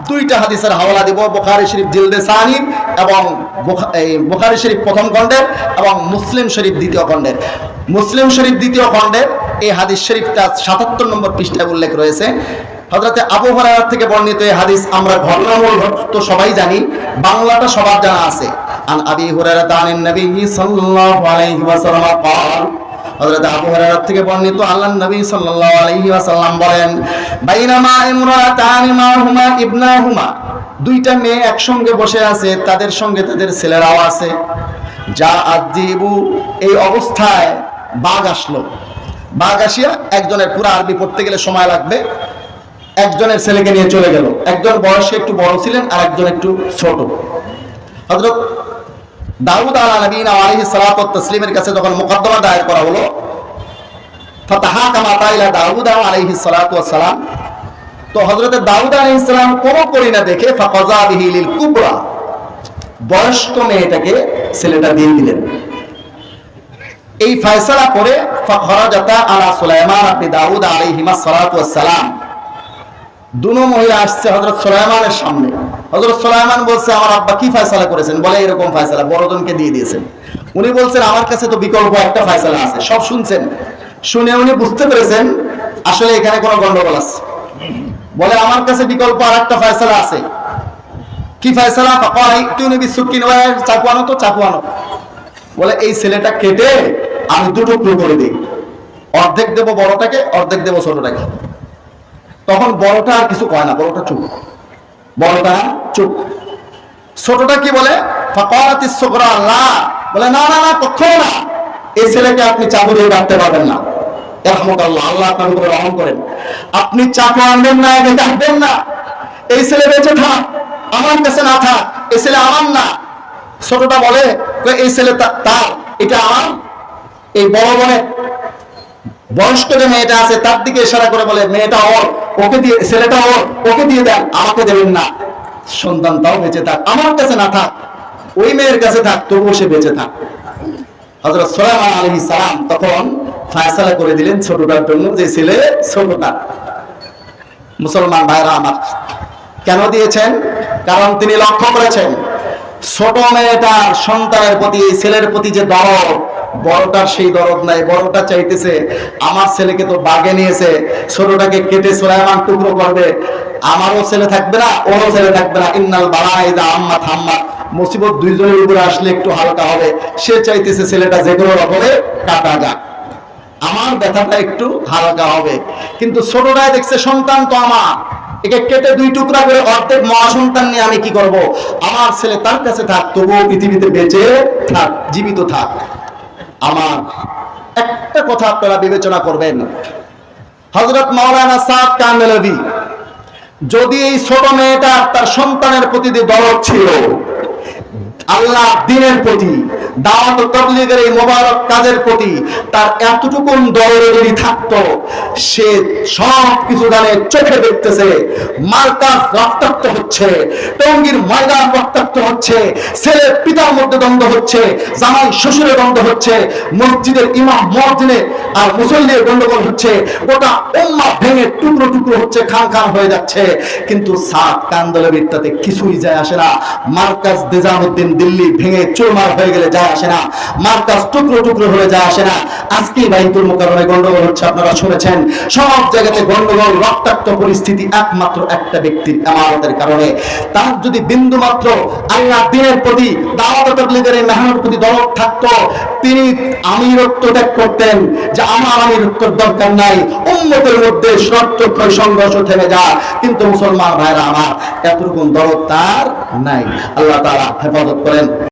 দুইটা হাদিসের হাওলা দিব বোখারি শরীফ জিলদে সানি এবং বোখা- এই বোখারি শরীফ প্রথম খণ্ডের এবং মুসলিম শরীফ দ্বিতীয় খণ্ডের মুসলিম শরীফ দ্বিতীয় খণ্ডের এই হাদিস শরীফটা সাতাত্তর নম্বর পৃষ্ঠায় উল্লেখ রয়েছে হজরতে আবু হরাইরা থেকে বর্ণিত এই হাদিস আমরা ঘটনামূল তো সবাই জানি বাংলাটা সবার জানা আছে আন আবি হুরায়রা তাআলা নবী সাল্লাল্লাহু আলাইহি ওয়াসাল্লাম قال হযরত আবু হুরায়রা থেকে বর্ণিত আল্লাহর নবী সাল্লাল্লাহু আলাইহি ওয়াসাল্লাম বলেন, বাইনামা ইমরাতানি মাহুমা ইবনাহুমা। দুইটা মেয়ে একসঙ্গে বসে আছে, তাদের সঙ্গে তাদের ছেলেরাও আছে। যা আদিবু, এই অবস্থায় বাঘ আসলো। বাঘ আসিয়া একজনের পুরো আরবি পড়তে গেলে সময় লাগবে। একজনের ছেলেকে নিয়ে চলে গেল। একজন বয়সে একটু বড় ছিলেন আর একজন একটু ছোট। হযরত দাউদ আলা নবীন আলাইহিস সালাতু তাসলিমের কাছে যখন মুকদ্দমা দায়ের করা হলো দাউদ সালাম করি না দেখে বয়স্ক মেয়েটাকে ছেলেটা দিয়ে দিলেন। এই করে আপনি দাউদ মহিলা আসছে সামনে। বলছে, আমার করেছেন? বলে এরকম ফয়সালা, বড়জনকে দিয়ে দিয়েছেন। উনি বলছেন, আমার কাছে তো বিকল্প একটা ফয়সালা আছে। সব শুনছেন। শুনে উনি বুঝতে পেরেছেন, আসলে এখানে কোনো গন্ডগোল আছে। বলে, আমার কাছে বিকল্প আর একটা ফয়সালা আছে। কি ফয়সালা? তুই নবী সুকিন চাকু আনো তো আনো বলে, এই ছেলেটা কেটে আমি দুটো টুকরো করে দিই। অর্ধেক দেবো বড়টাকে, অর্ধেক দেবো ছোটটাকে। তখন বড়টা আর কিছু কয় না, বড়টা চুপ। বড়টা চুপ। ছোটটা কি বলে? ফাকালাতি সুগরা বলে, না না না, কখনো না। এই ছেলেকে আপনি চাকু দিয়ে রাখতে পারবেন না। রহমতুল্লাহ, আল্লাহ করেন। আপনি চাকু আনবেন না একে ডাকবেন না। এই ছেলে বেঁচে থাক, আমার কাছে না থাক, এই ছেলে আমার না। ছোটটা বলে এই ছেলে তার, এটা আমার এই বড় বনের বয়স্ক যে মেয়েটা আছে, তার দিকে ইশারা করে বলে, মেয়েটা ওর, ওকে দিয়ে, ছেলেটা ওর, ওকে দিয়ে দেন, আমাকে দেবেন না। সন্তানটাও বেঁচে থাক, আমার কাছে না থাক, ওই মেয়ের কাছে থাক, তবুও সে বেঁচে থাক। হযরত সুলাইমান আলাইহিস সালাম তখন ফয়সালা করে দিলেন ছোটটার জন্য, যে ছেলে ছোটটা। মুসলমান ভাইরা আমার, কেন দিয়েছেন? কারণ তিনি লক্ষ্য করেছেন, ছোট মেয়েটার সন্তানের প্রতি, এই ছেলের প্রতি যে দরদ, বড়টার সেই দরদ নাই, বড়টা চাইতেছে, আমার ছেলেকে তো বাগে নিয়েছে, ছোটটাকে কেটে সোলাইমান টুকরো করবে, আমারও ছেলে থাকবে না, ওরও ছেলে থাকবে না। ইন্নাল বালাইদা আম্মা থাম্মা মুসিবত দুইজনের উপরে আসলে একটু হালকা হবে। সে চাইতেছে ছেলেটা যে কোনো রকমে কাটা যাক। আমার ব্যথাটা একটু হালকা হবে। কিন্তু ছোটরাই দেখছে, সন্তান তো আমার। একে কেটে দুই টুকরা করে অর্ধেক মহা সন্তান নিয়ে আমি কি করব? আমার ছেলে তার কাছে থাক, তবুও পৃথিবীতে বেঁচে থাক, জীবিত থাক। আমার একটা কথা আপনারা বিবেচনা করবেন। হজরত মাওলানা সাদ কামেলবি, যদি এই ছোট মেয়েটা তার সন্তানের প্রতি দরদ ছিল আল্লাহ দিনের প্রতি, দাওয়াত তাবলীগের এই মোবারক কাজের প্রতি তার এতটুকুন দরদ যদি থাকতো, সে সব কিছু জানে চোখে দেখতেছে, মার্কাজ রক্তাক্ত হচ্ছে, টঙ্গির ময়দান রক্তাক্ত হচ্ছে ছেলে পিতার মধ্যে দ্বন্দ্ব হচ্ছে, জামাই শ্বশুরের দ্বন্দ্ব হচ্ছে, মসজিদের ইমাম মসজিদে আর মুসল্লির গন্ডগোল হচ্ছে, গোটা উম্মা ভেঙে টুকরো টুকরো হচ্ছে, খান খান হয়ে যাচ্ছে, কিন্তু সাত কান্দলের তাতে কিছুই যায় আসে না। মার্কাজ নিজামুদ্দিন দিল্লি ভেঙে চোরমার হয়ে গেলে যায় আসে না। মার্কাজ টুকরো টুকরো হয়ে যায় আসে না। আজকেই বাইতুল মোকাবেলায় গন্ডগোল হচ্ছে, আপনারা শুনেছেন। সব জায়গাতে গন্ডগোল রক্তাক্ত পরিস্থিতি একমাত্র একটা ব্যক্তির আমানতের কারণে। তার যদি বিন্দু মাত্র আল্লাহ দিনের প্রতি দাওয়াত তাবলীগের এই মেহনত প্রতি দরদ থাকতো তিনি আমিরত্ব ত্যাগ করতেন, যে আমার আমিরত্বর দরকার নাই। উন্মতের মধ্যে শর্তক্ষয় সংঘর্ষ থেমে যায়। কিন্তু মুসলমান ভাইরা আমার এতরকম দরদ তার নাই। আল্লাহ তারা হেফাজত করেন।